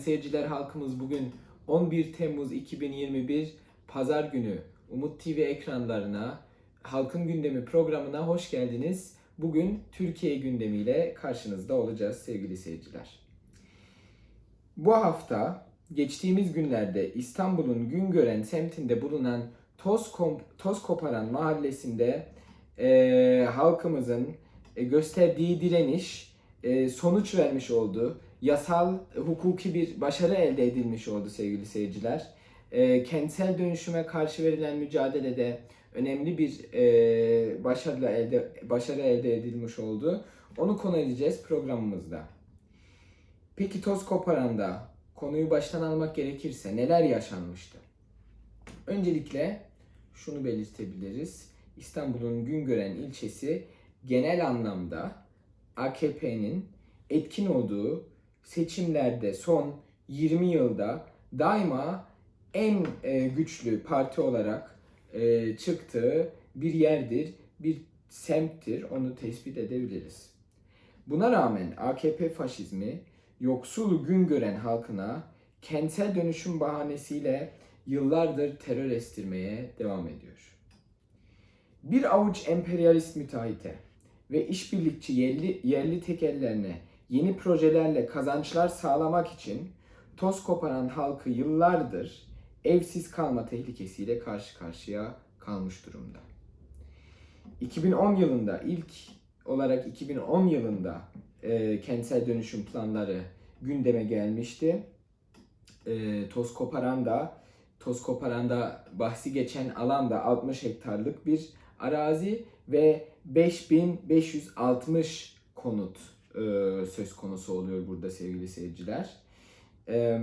seyirciler halkımız bugün 11 Temmuz 2021 Pazar günü Umut TV ekranlarına Halkın Gündemi programına hoş geldiniz. Bugün Türkiye gündemiyle karşınızda olacağız sevgili seyirciler. Bu hafta geçtiğimiz günlerde İstanbul'un Güngören semtinde bulunan Toz, Kom- Toz Koparan mahallesinde eee, halkımızın e, gösterdiği direniş e, sonuç vermiş oldu. Yasal, hukuki bir başarı elde edilmiş oldu sevgili seyirciler. E, kentsel dönüşüme karşı verilen mücadelede önemli bir e, başarı elde başarı elde edilmiş oldu. Onu konu edeceğiz programımızda. Peki toz koparanda konuyu baştan almak gerekirse neler yaşanmıştı? Öncelikle şunu belirtebiliriz. İstanbul'un Güngören ilçesi genel anlamda AKP'nin etkin olduğu seçimlerde son 20 yılda daima en e, güçlü parti olarak e, çıktığı bir yerdir, bir semttir. Onu tespit edebiliriz. Buna rağmen AKP faşizmi yoksul gün gören halkına kentsel dönüşüm bahanesiyle yıllardır terör estirmeye devam ediyor. Bir avuç emperyalist müteahhite ve işbirlikçi yerli, yerli tekellerine yeni projelerle kazançlar sağlamak için toz koparan halkı yıllardır evsiz kalma tehlikesiyle karşı karşıya kalmış durumda. 2010 yılında ilk olarak 2010 yılında e, kentsel dönüşüm planları gündeme gelmişti. E, toz koparan da toz koparanda bahsi geçen alanda 60 hektarlık bir arazi ve 5560 konut e, söz konusu oluyor burada sevgili seyirciler. E,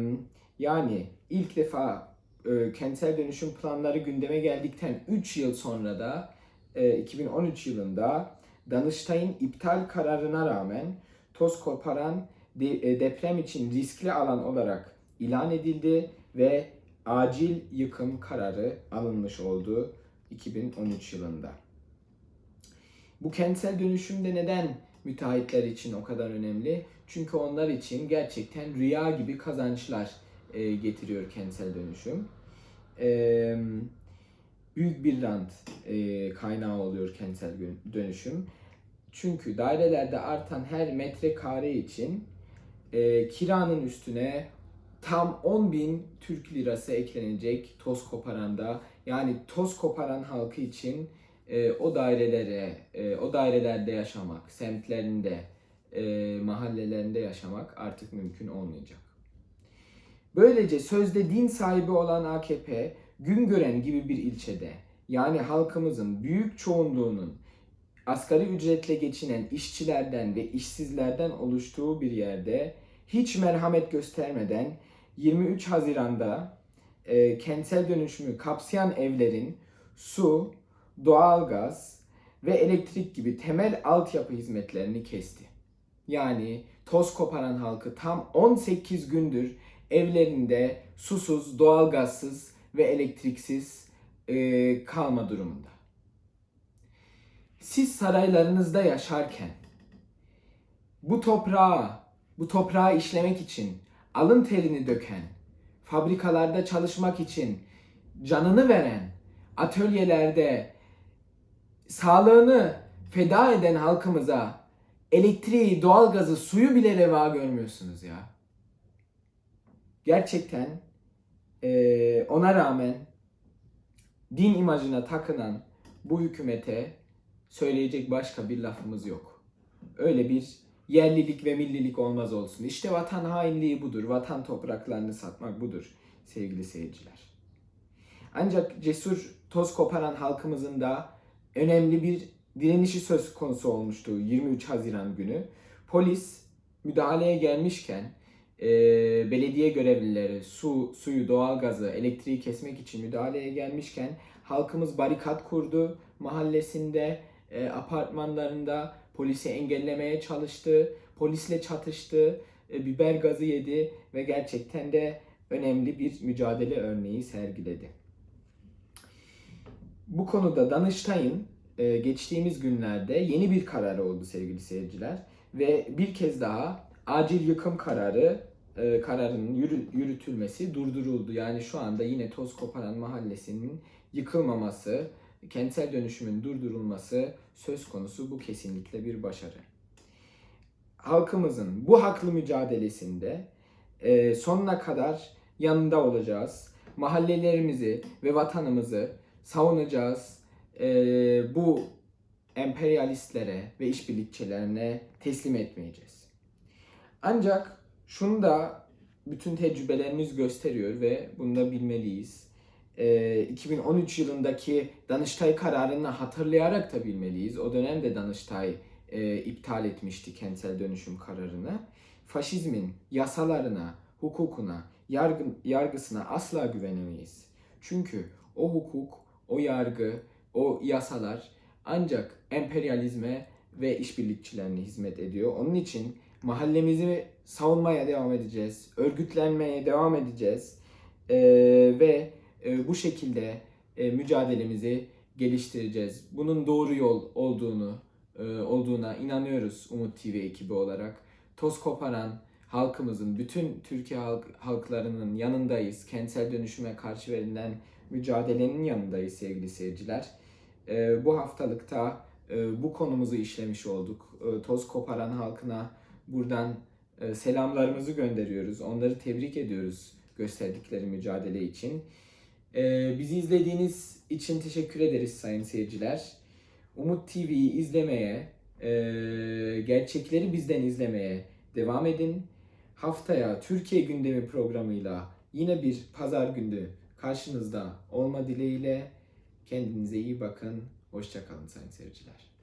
yani ilk defa e, kentsel dönüşüm planları gündeme geldikten 3 yıl sonra da e, 2013 yılında Danıştay'ın iptal kararına rağmen toz koparan de- e, deprem için riskli alan olarak ilan edildi ve acil yıkım kararı alınmış oldu 2013 yılında. Bu kentsel dönüşümde neden müteahhitler için o kadar önemli? Çünkü onlar için gerçekten rüya gibi kazançlar e, getiriyor kentsel dönüşüm. E, büyük bir rant e, kaynağı oluyor kentsel dönüşüm. Çünkü dairelerde artan her metrekare için e, kiranın üstüne tam 10 bin Türk lirası eklenecek toz koparanda. Yani toz koparan halkı için e, o dairelere, e, o dairelerde yaşamak, semtlerinde, e, mahallelerinde yaşamak artık mümkün olmayacak. Böylece sözde din sahibi olan AKP, Güngören gibi bir ilçede, yani halkımızın büyük çoğunluğunun asgari ücretle geçinen işçilerden ve işsizlerden oluştuğu bir yerde hiç merhamet göstermeden 23 Haziran'da e, kentsel dönüşümü kapsayan evlerin su, doğalgaz ve elektrik gibi temel altyapı hizmetlerini kesti. Yani toz koparan halkı tam 18 gündür evlerinde susuz, doğalgazsız ve elektriksiz e, kalma durumunda. Siz saraylarınızda yaşarken bu toprağa, bu toprağı işlemek için alın terini döken, fabrikalarda çalışmak için canını veren, atölyelerde sağlığını feda eden halkımıza elektriği, doğalgazı, suyu bile reva görmüyorsunuz ya. Gerçekten eee, ona rağmen din imajına takınan bu hükümete söyleyecek başka bir lafımız yok. Öyle bir yerlilik ve millilik olmaz olsun. İşte vatan hainliği budur. Vatan topraklarını satmak budur sevgili seyirciler. Ancak cesur toz koparan halkımızın da önemli bir direnişi söz konusu olmuştu 23 Haziran günü. Polis müdahaleye gelmişken e, belediye görevlileri su, suyu, doğalgazı, elektriği kesmek için müdahaleye gelmişken halkımız barikat kurdu mahallesinde, e, apartmanlarında polisi engellemeye çalıştı, polisle çatıştı, e, biber gazı yedi ve gerçekten de önemli bir mücadele örneği sergiledi. Bu konuda Danıştay'ın e, geçtiğimiz günlerde yeni bir kararı oldu sevgili seyirciler ve bir kez daha acil yıkım kararı e, kararının yürü- yürütülmesi durduruldu. Yani şu anda yine Toz Koparan Mahallesi'nin yıkılmaması, kentsel dönüşümün durdurulması söz konusu. Bu kesinlikle bir başarı. Halkımızın bu haklı mücadelesinde e, sonuna kadar yanında olacağız. Mahallelerimizi ve vatanımızı savunacağız. E, bu emperyalistlere ve işbirlikçilerine teslim etmeyeceğiz. Ancak şunu da bütün tecrübelerimiz gösteriyor ve bunu da bilmeliyiz. Ee, 2013 yılındaki Danıştay kararını hatırlayarak da bilmeliyiz. O dönemde Danıştay e, iptal etmişti kentsel dönüşüm kararını. Faşizmin yasalarına, hukukuna, yargı, yargısına asla güvenemeyiz. Çünkü o hukuk, o yargı, o yasalar ancak emperyalizme ve işbirlikçilerine hizmet ediyor. Onun için mahallemizi savunmaya devam edeceğiz, örgütlenmeye devam edeceğiz Ee, ve e, bu şekilde e, mücadelemizi geliştireceğiz. Bunun doğru yol olduğunu e, olduğuna inanıyoruz Umut TV ekibi olarak. Toz koparan halkımızın, bütün Türkiye halk, halklarının yanındayız. Kentsel dönüşüme karşı verilen mücadelenin yanındayız sevgili seyirciler. E, bu haftalıkta e, bu konumuzu işlemiş olduk. E, toz koparan halkına buradan e, selamlarımızı gönderiyoruz. Onları tebrik ediyoruz gösterdikleri mücadele için. E, bizi izlediğiniz için teşekkür ederiz sayın seyirciler. Umut TV'yi izlemeye, e, gerçekleri bizden izlemeye devam edin. Haftaya Türkiye gündemi programıyla yine bir pazar günü karşınızda olma dileğiyle kendinize iyi bakın. Hoşçakalın sayın seyirciler.